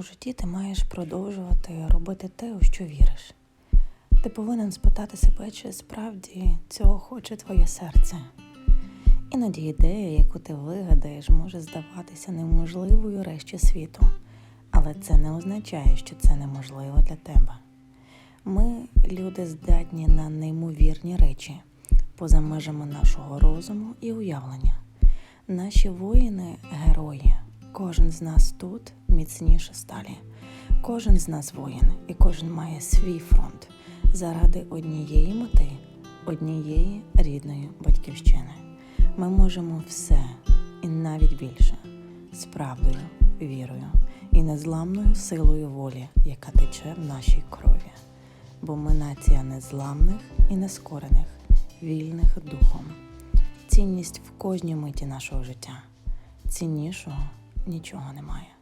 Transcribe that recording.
У житті ти маєш продовжувати робити те, у що віриш. Ти повинен спитати себе, чи справді цього хоче твоє серце. Іноді ідея, яку ти вигадаєш, може здаватися неможливою решті світу, але це не означає, що це неможливо для тебе. Ми, люди, здатні на неймовірні речі поза межами нашого розуму і уявлення. Наші воїни герої. Кожен з нас тут міцніше сталі. Кожен з нас воїн, і кожен має свій фронт заради однієї мети, однієї рідної батьківщини. Ми можемо все і навіть більше з правдою, вірою і незламною силою волі, яка тече в нашій крові. Бо ми нація незламних і нескорених, вільних духом. Цінність в кожній миті нашого життя. Ціннішого нічого немає.